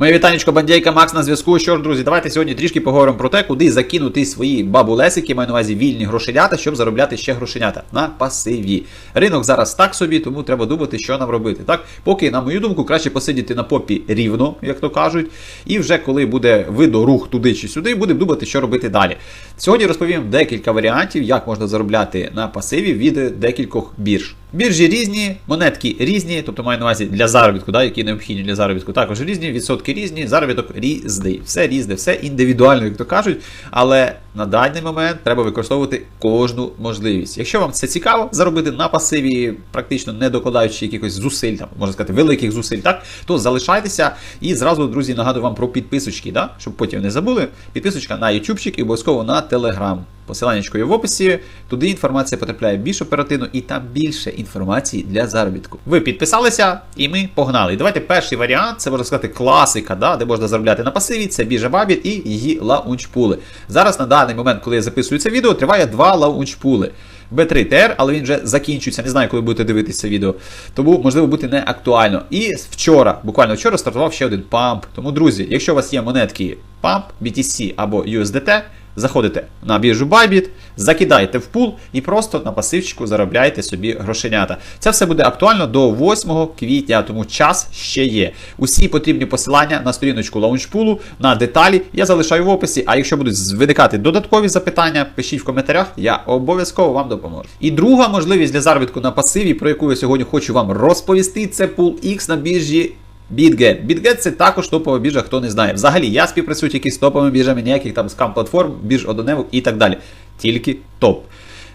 Моє вітанечко, бандейка Макс на зв'язку. Що ж, друзі, давайте сьогодні трішки поговоримо про те, куди закинути свої бабулесики, маю на увазі вільні грошенята, щоб заробляти ще грошенята на пасиві. Ринок зараз так собі, тому треба думати, що нам робити. Так, поки, на мою думку, краще посидіти на попі рівно, як то кажуть. І вже коли буде видо рух туди чи сюди, будемо думати, що робити далі. Сьогодні розповім декілька варіантів, як можна заробляти на пасиві від декількох бірж. Біржі різні, монетки різні, тобто маю на увазі для заробітку, да, які необхідні для заробітку, також різні, відсотки різні, заробіток різний. Все різне, все індивідуально, як то кажуть. Але на даний момент треба використовувати кожну можливість. Якщо вам це цікаво, заробити на пасиві, практично не докладаючи якихось зусиль, там, можна сказати, великих зусиль, так, то залишайтеся і зразу, друзі, нагадую вам про підписочки, да, щоб потім не забули. Підписочка на YouTube і обов'язково на Telegram. Посилання є в описі. Туди інформація потрапляє більш оперативно і там більше інформації для заробітку. Ви підписалися, і ми погнали. Давайте перший варіант, це можна сказати класика, да, де можна заробляти на пасиві. Це біжа Бабіт і її лаунчпули. Зараз на даний момент, коли я записую це відео, триває два лаунчпули. B3 TR, але він вже закінчується. Не знаю, коли будете дивитися відео. Тому можливо бути не актуально. І вчора, буквально вчора, стартував ще один памп. Тому, друзі, якщо у вас є монетки PAMP, BTC або USDT, заходите на біржу Bybit, закидаєте в пул і просто на пасивчику заробляєте собі грошенята. Це все буде актуально до 8 квітня, тому час ще є. Усі потрібні посилання на сторіночку лаунчпулу, на деталі я залишаю в описі. А якщо будуть виникати додаткові запитання, пишіть в коментарях, я обов'язково вам допоможу. І друга можливість для заробітку на пасиві, про яку я сьогодні хочу вам розповісти, це пул X на біржі. BitGet. BitGet це також топова біржа, хто не знає. Взагалі, я співпрацюю тільки з топовими біржами, ніяких там скам-платформ, бірж одоневок і так далі. Тільки топ.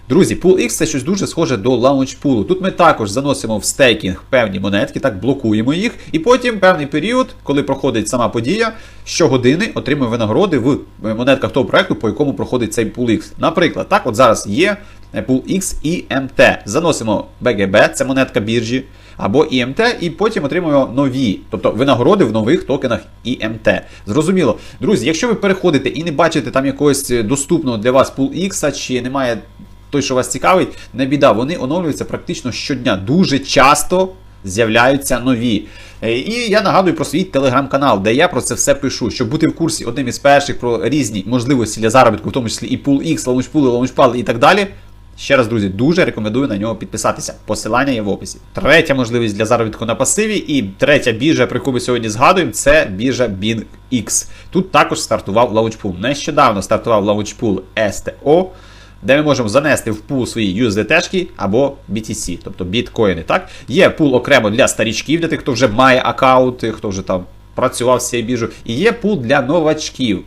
Друзі, Pool X це щось дуже схоже до лаунчпулу. Тут ми також заносимо в стейкінг певні монетки, так блокуємо їх, і потім певний період, коли проходить сама подія, щогодини отримуємо винагороди в монетках того проекту, по якому проходить цей Pool X. Наприклад, так, от зараз є Pool X і MT. Заносимо BGB, це монетка біржі або IMT, і потім отримуємо нові, тобто винагороди в нових токенах IMT. Зрозуміло. Друзі, якщо ви переходите і не бачите там якогось доступного для вас Pool X, чи немає той, що вас цікавить, не біда, вони оновлюються практично щодня. Дуже часто з'являються нові. І я нагадую про свій телеграм-канал, де я про це все пишу, щоб бути в курсі одним із перших про різні можливості для заробітку, в тому числі і Pool X, лаунчпули, лаунчпали і так далі. Ще раз, друзі, дуже рекомендую на нього підписатися. Посилання є в описі. Третя можливість для заробітку на пасиві. І третя біржа, про яку ми сьогодні згадуємо, це біржа BingX. Тут також стартував лаунчпул. Нещодавно стартував лаунчпул STO, де ми можемо занести в пул свої USDT або BTC, тобто біткоїни. Так? Є пул окремо для старічків, для тих, хто вже має аккаунт, хто вже там працював з цією біржою. І є пул для новачків.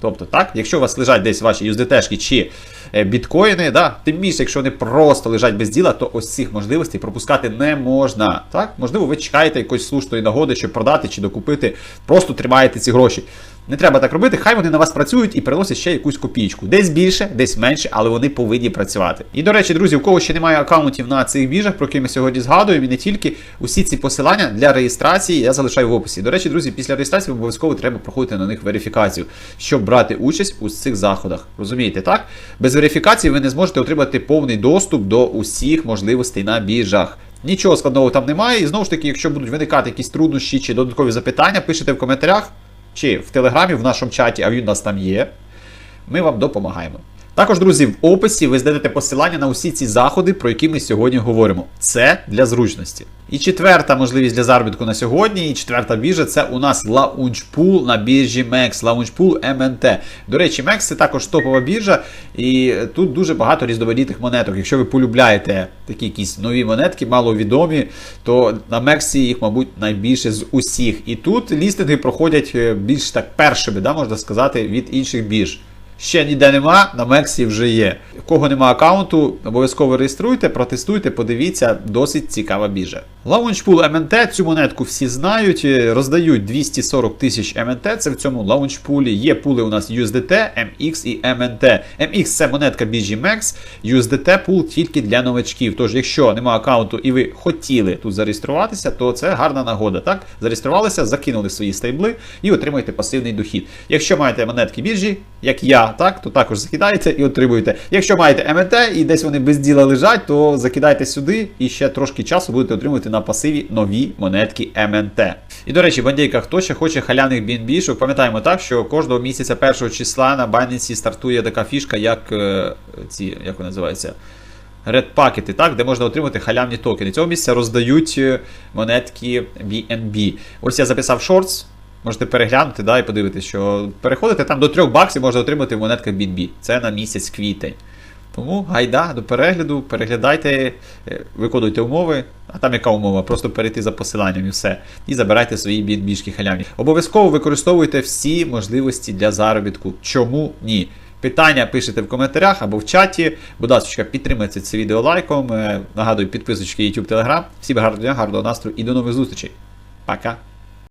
Тобто, так, якщо у вас лежать десь ваші USDT чи е, біткоїни, да, тим більше, якщо вони просто лежать без діла, то ось цих можливостей пропускати не можна. Так? Можливо, ви чекаєте якоїсь слушної нагоди, щоб продати чи докупити, просто тримаєте ці гроші. Не треба так робити, хай вони на вас працюють і приносять ще якусь копійку. Десь більше, десь менше, але вони повинні працювати. І до речі, друзі, у кого ще немає аккаунтів на цих біржах, про які ми сьогодні згадуємо, і не тільки усі ці посилання для реєстрації я залишаю в описі. До речі, друзі, після реєстрації обов'язково треба проходити на них верифікацію, щоб брати участь у цих заходах. Розумієте, так? Без верифікації ви не зможете отримати повний доступ до усіх можливостей на біржах. Нічого складного там немає. І знову ж таки, якщо будуть виникати якісь труднощі чи додаткові запитання, пишете в коментарях чи в Телеграмі, в нашому чаті, а він у нас там є. Ми вам допомагаємо. Також, друзі, в описі ви знайдете посилання на усі ці заходи, про які ми сьогодні говоримо. Це для зручності. І четверта можливість для заробітку на сьогодні, і четверта біржа це у нас Launchpool на біржі MEX, Launchpool MNT. До речі, MEX це також топова біржа, і тут дуже багато різноманітних монеток. Якщо ви полюбляєте такі якісь нові монетки, маловідомі, то на MEX їх, мабуть, найбільше з усіх. І тут лістинги проходять е, більш так першими, да, можна сказати, від інших бірж. Ще ніде нема, на Мексі вже є. Кого нема аккаунту, обов'язково реєструйте, протестуйте, подивіться, досить цікава біржа. Launchpool MNT, цю монетку всі знають, роздають 240 тисяч MNT, це в цьому лаунчпулі. Є пули у нас USDT, MX і MNT. MX це монетка MEX, USDT пул тільки для новачків. Тож, якщо нема аккаунту і ви хотіли тут зареєструватися, то це гарна нагода. Так? Зареєструвалися, закинули свої стейбли і отримуєте пасивний дохід. Якщо маєте монетки біржі, як я, так, то також закидаєте і отримуєте. Якщо маєте МНТ і десь вони без діла лежать, то закидайте сюди і ще трошки часу будете отримувати на пасиві нові монетки МНТ. І до речі, бандейка, хто ще хоче халявних BNB, пам'ятаємо так, що кожного місяця першого числа на Binance стартує така фішка, як е, ці, як вони називаються, Red пакети, так, де можна отримати халявні токени. Цього місяця роздають е, монетки BNB. Ось я записав шортс. Можете переглянути да, і подивитися, що переходите там до 3 баксів можна отримати в монетках BNB. Це на місяць квітень. Тому гайда до перегляду, переглядайте, е, виконуйте умови, а там яка умова? Просто перейти за посиланням і все. І забирайте свої BNB-шки халявні. Обов'язково використовуйте всі можливості для заробітку. Чому ні? Питання пишете в коментарях або в чаті. Будь ласка, підтримайте це відео лайком. Е, Нагадую, підписочки YouTube, Telegram. Всім гарного дня, гарного настрою і до нових зустрічей. Пока!